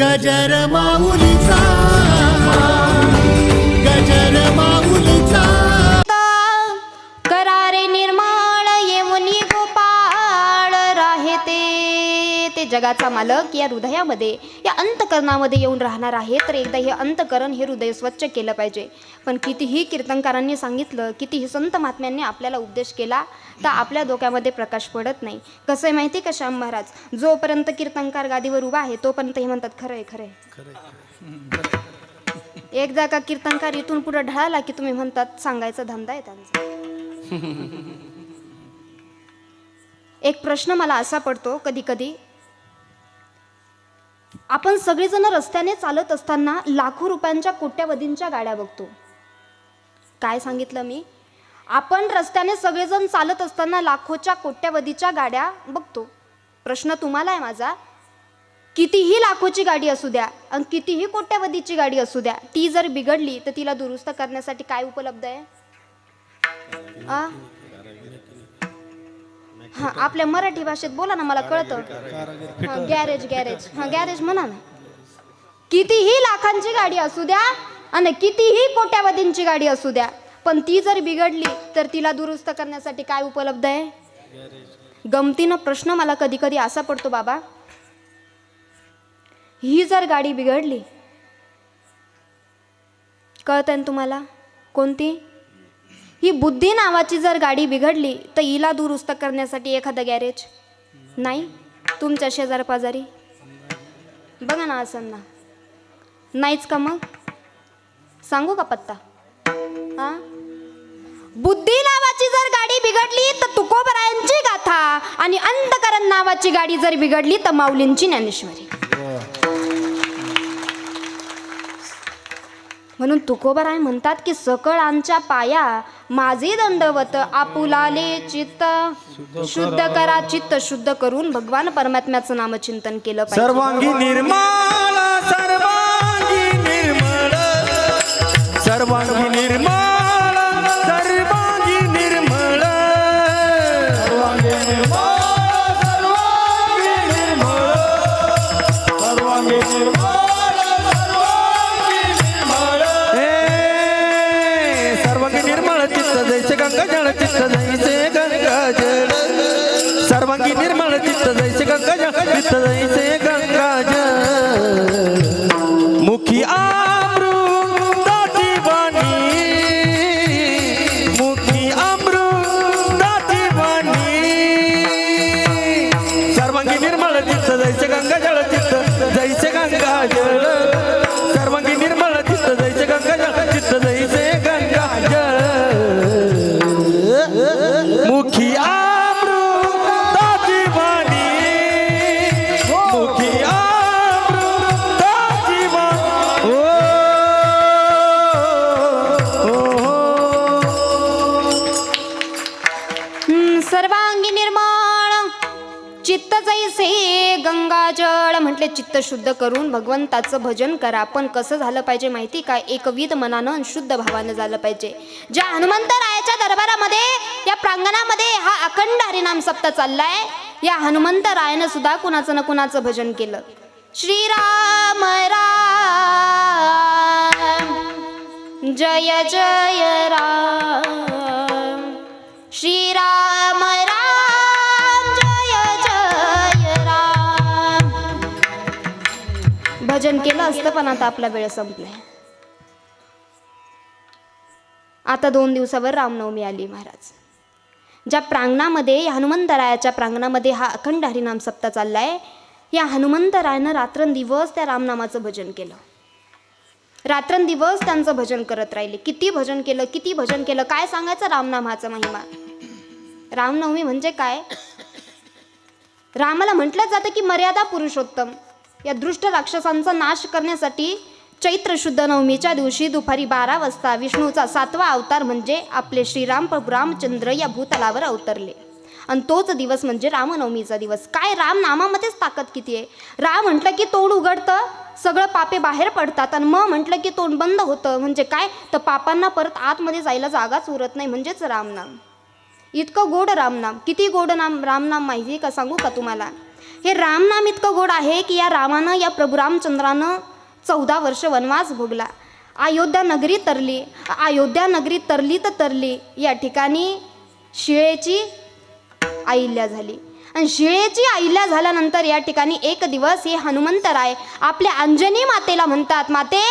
గజరమావులిసా जगाचा मालक या हृदयामध्ये या अंतकरणामध्ये येऊन राहणार आहे. तर एकदा हे अंतकरण हे हृदय स्वच्छ केलं पाहिजे. पण कितीही कीर्तनकारांनी सांगितलं कितीही संत महात्म्यांनी आपल्याला उपदेश केला तर आपल्या डोक्यामध्ये प्रकाश पडत नाही. कसं आहे माहिती का श्याम महाराज? जोपर्यंत कीर्तनकार गादीवर उभा आहे तोपर्यंत हे म्हणतात खरं आहे खरं आहे. एकदा का कीर्तनकार इथून पुढे ढळाला की तुम्ही म्हणतात सांगायचा धंदा आहे त्यांचा. एक प्रश्न मला असा पडतो कधी कधी आपण सगळेजण रस्त्याने चालत असताना लाखो रुपयांच्या कोट्यावधींच्या गाड्या बघतो. काय सांगितलं मी? आपण रस्त्याने सगळेजण चालत असताना लाखोच्या कोट्यावधीच्या गाड्या बघतो. प्रश्न तुम्हाला आहे माझा? कितीही लाखोची गाडी असू द्या आणि कितीही कोट्यावधीची गाडी असू द्या ती जर बिघडली तर तिला दुरुस्त करण्यासाठी काय उपलब्ध आहे? आ? हा आपल्या मराठी भाषेत बोला ना मला कळतं. हा, गॅरेज गॅरेज. हा गॅरेज म्हणा ना. कितीही लाखांची गाडी असू द्या आणि कितीही कोट्यावधींची गाडी असू द्या पण ती जर बिघडली तर तिला दुरुस्त करण्यासाठी काय उपलब्ध आहे? गमतीनं प्रश्न मला कधी कधी असा पडतो बाबा. ही जर गाडी बिघडली कळतंय ना तुम्हाला कोणती? ही बुद्धी नावाची जर गाडी बिघडली तर हिला दुरुस्त करण्यासाठी एखादं गॅरेज? नाही? तुमच्या शेजार पाजारी? बघा ना असं ना नाहीच का मग? सांगू का पत्ता? हा? बुद्धी नावाची जर गाडी बिघडली तर तुकोबरायांची गाथा आणि अंधकरण नावाची गाडी जर बिघडली तर माऊलींची ज्ञानेश्वरी. म्हणून तुकोबराय म्हणतात की सकळांच्या पाया माझे दंडवत आपुलाले चित्त. शुद्ध करा चित्त शुद्ध करून भगवान परमात्म्याचं नामचिंतन केलं पाहिजे. सर्वांगी निर्मळ सर्वांगी निर्मळ. सर्वांगी निर्मळ. आपले चित्त शुद्ध करून भगवंताचं भजन करा. पण कसं झालं पाहिजे माहिती का? एकविध मनानं शुद्ध भावानं झालं पाहिजे. ज्या हनुमंतरायाच्या दरबारामध्ये या प्रांगणामध्ये हा अखंड हरिनाम सप्ताह चाललाय या हनुमंतरायानं सुद्धा कुणाचं ना कुणाचं भजन केलं. श्रीराम राम. जय जय राम. श्रीराम भजन केलं असतं पण आता आपला वेळ संपलाय. आता दोन दिवसावर रामनवमी आली महाराज. ज्या प्रांगणामध्ये या हनुमंतरायाच्या प्रांगणामध्ये हा अखंड हरिनाम सप्ताह चाललाय या हनुमंतरायानं रात्रंदिवस त्या रामनामाचं भजन केलं. रात्रंदिवस त्यांचं भजन करत राहिले. किती भजन केलं किती भजन केलं काय सांगायचं रामनामाचा महिमा? रामनवमी म्हणजे काय? रामाला म्हटलं जातं की मर्यादा पुरुषोत्तम. या दृष्ट राक्षसांचा नाश करण्यासाठी चैत्र शुद्ध नवमीच्या दिवशी दुपारी बारा वाजता विष्णूचा सातवा अवतार म्हणजे आपले श्रीराम प्रभू रामचंद्र या भूतलावर अवतरले. आणि तोच दिवस म्हणजे रामनवमीचा दिवस. काय राम नामामध्येच ताकद किती आहे? राम म्हटलं की तोंड उघडतं सगळं पापे बाहेर पडतात आणि मग म्हटलं की तोंड बंद होतं. म्हणजे काय? तर पापांना परत आतमध्ये जायला जागाच उरत नाही म्हणजेच रामनाम इतकं गोड रामनाम किती गोड नाम रामनाम माहिती आहे का सांगू का तुम्हाला? हे रामनाम इतकं गोड आहे की या रामानं या प्रभू रामचंद्रानं चौदा वर्ष वनवास भोगला. अयोध्या नगरी तरली. अयोध्या नगरी तरली तर तरली. या ठिकाणी शिळेची आईल्या झाली. आणि शिळेची आईल्या झाल्यानंतर या ठिकाणी एक दिवस हे हनुमंतराय आपल्या अंजनी मातेला म्हणतात माते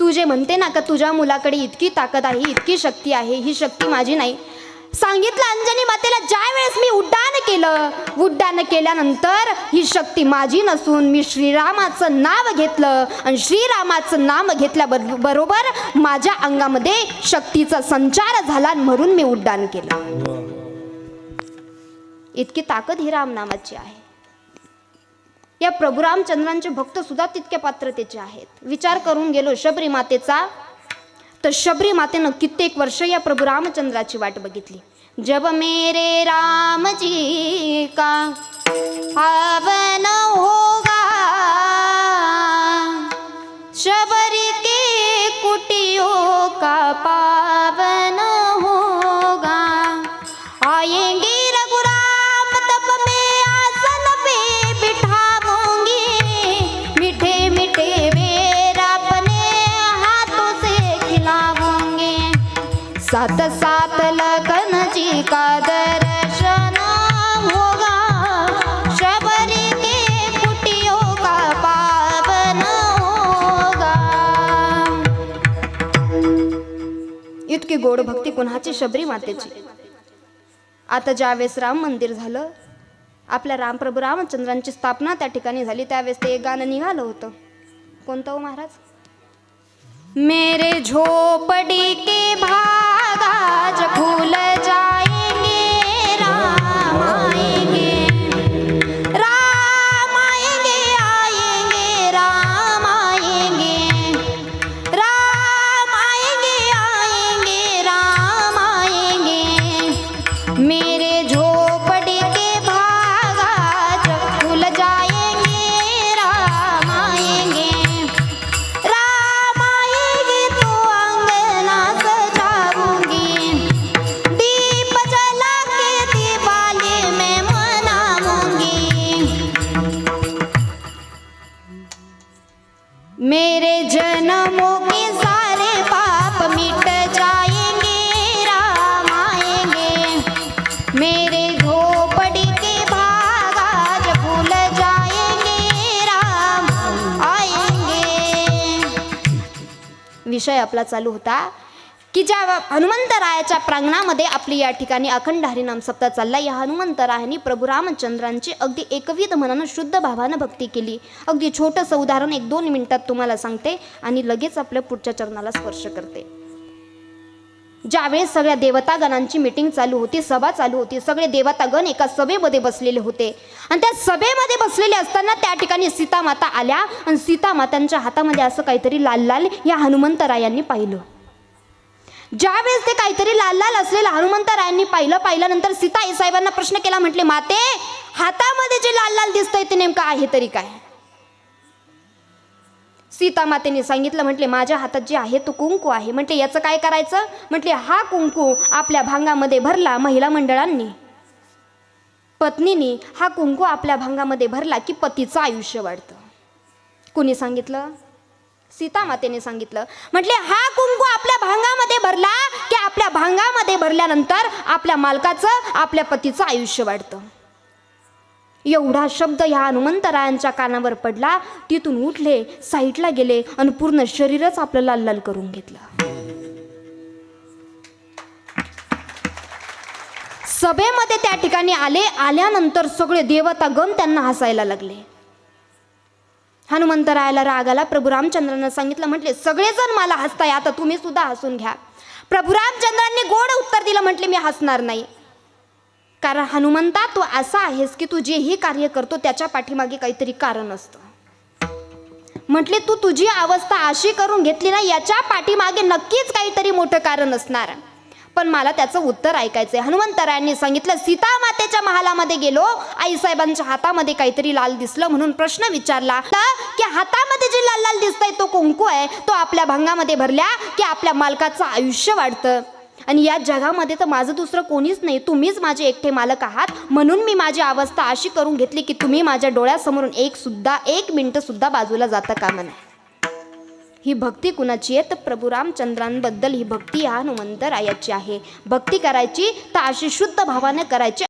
तुझे म्हणते ना का तुझ्या मुलाकडे इतकी ताकद आहे इतकी शक्ती आहे ही शक्ती माझी नाही. सांगितलं अंजनी मातेला ज्या वेळेस मी उड्डाण केलं. उड्डाण केल्यानंतर ही शक्ती माझी नसून मी श्रीरामाचं नाव घेतलं. आणि श्रीरामाचं नाम घेतल्या बरोबर माझ्या अंगामध्ये शक्तीचा संचार झाला म्हणून मी उड्डाण केलं. इतकी ताकद ही रामनामाची आहे. या प्रभू रामचंद्रांचे भक्त सुद्धा तितक्या पात्रतेचे आहेत. विचार करून गेलो शबरी मातेचा तर शबरी मातेनं कित्येक वर्ष या प्रभू रामचंद्राची वाट बघितली. जब मेरे राम जी का आवन होगा शबरी के कुटियों का पावन सात सात लगन जी का दर्शन होगा। शबरी के कुटियों का पावन होगा। इतकी गोड भक्ती कुणाची? शबरी मातेची. आता ज्यावेळेस राम मंदिर झालं आपल्या रामप्रभू रामचंद्रांची स्थापना त्या ठिकाणी झाली त्यावेळेस ते एक गाणं निघालं होतं. कोणतं हो महाराज? मेरे झोपड़ी के भागाज भूल जाए। मेरे झोपड़ी के भूल जाएंगे राम आएंगे। विषय आपला चालू होता की ज्या हनुमंतरायाच्या प्रांगणामध्ये आपली या ठिकाणी अखंड हरिनाम सप्ताह चालला या हनुमंतरायाने प्रभू रामचंद्रांची अगदी एकविध मनानं शुद्ध भावानं भक्ती केली. अगदी छोटंसं उदाहरण एक दोन मिनिटात तुम्हाला सांगते आणि लगेच आपल्या पुढच्या चरणाला स्पर्श करते. ज्यावेळेस सगळ्या देवतागणांची मीटिंग चालू होती सभा चालू होती सगळे देवतागण एका सभेमध्ये बसलेले होते. आणि त्या सभेमध्ये बसलेले असताना त्या ठिकाणी सीतामाता आल्या आणि सीतामातांच्या हातामध्ये असं काहीतरी लाल लाल या हनुमंतरायांनी पाहिलं. ज्यावेळेस ते काहीतरी लाल लाल असलेलं हनुमंतरायांनी पाहिलं पाहिल्यानंतर सीता साहेबांना प्रश्न केला म्हटले माते हातामध्ये जे लाल लाल दिसतंय ते नेमकं आहे तरी काय? सीता मातेने सांगितलं म्हटले माझ्या हातात जे आहे तो कुंकू आहे. म्हटले याचं काय करायचं? म्हटले हा कुंकू आपल्या भांगामध्ये भरला महिला मंडळांनी. पत्नीने हा कुंकू आपल्या भांगामध्ये भरला की पतीचं आयुष्य वाढतं. कुणी सांगितलं? सीता मातेने सांगितलं. म्हटले हा कुंकू आपल्या भांगामध्ये भरला की आपल्या भांगामध्ये भरल्यानंतर आपल्या मालकाचं आपल्या पतीचं आयुष्य वाढतं. एवढा शब्द ह्या हनुमंतरायांच्या कानावर पडला तिथून उठले साईटला गेले आणि पूर्ण शरीरच आपलं लाल लाल करून घेतलं. सभेमध्ये त्या ठिकाणी आले आल्यानंतर सगळे देवतागण त्यांना हसायला लागले. हनुमंतरायाला राग आला प्रभू रामचंद्रांना सांगितलं म्हटले सगळेजण मला हसताय आता तुम्ही सुद्धा हसून घ्या. प्रभू रामचंद्रांनी गोड उत्तर दिलं म्हटले मी हसणार नाही. कारण हनुमंता तू असा आहेस की तू जेही कार्य करतो त्याच्या पाठीमागे काहीतरी कारण असतं. म्हटले तू तुझी अवस्था अशी करून घेतली ना याच्या पाठीमागे नक्कीच काहीतरी मोठं कारण असणार. पण मला त्याचं उत्तर ऐकायचंय. हनुमंतरायांनी सांगितलं सीता मातेच्या महालामध्ये गेलो आईसाहेबांच्या हातामध्ये काहीतरी लाल दिसलं म्हणून प्रश्न विचारला की हातामध्ये जे लाल लाल दिसतंय तो कुंकू आहे तो आपल्या भंगामध्ये भरल्या की आपल्या मालकाचं आयुष्य वाढतं. आणि या जगामध्ये तर माझं दुसरं कोणीच नाही. तुम्हीच माझे एकटे मालक आहात. म्हणून मी माझी अवस्था अशी करून घेतली की तुम्ही माझ्या डोळ्यासमोरून एक सुद्धा एक मिनटंसुद्धा बाजूला जाता कामा नाही ही भक्ती कुणाची आहे? तर प्रभू रामचंद्रांबद्दल ही भक्ती हनुमंत रायाची आहे. भक्ती करायची तर अशी शुद्ध भावाने करायची.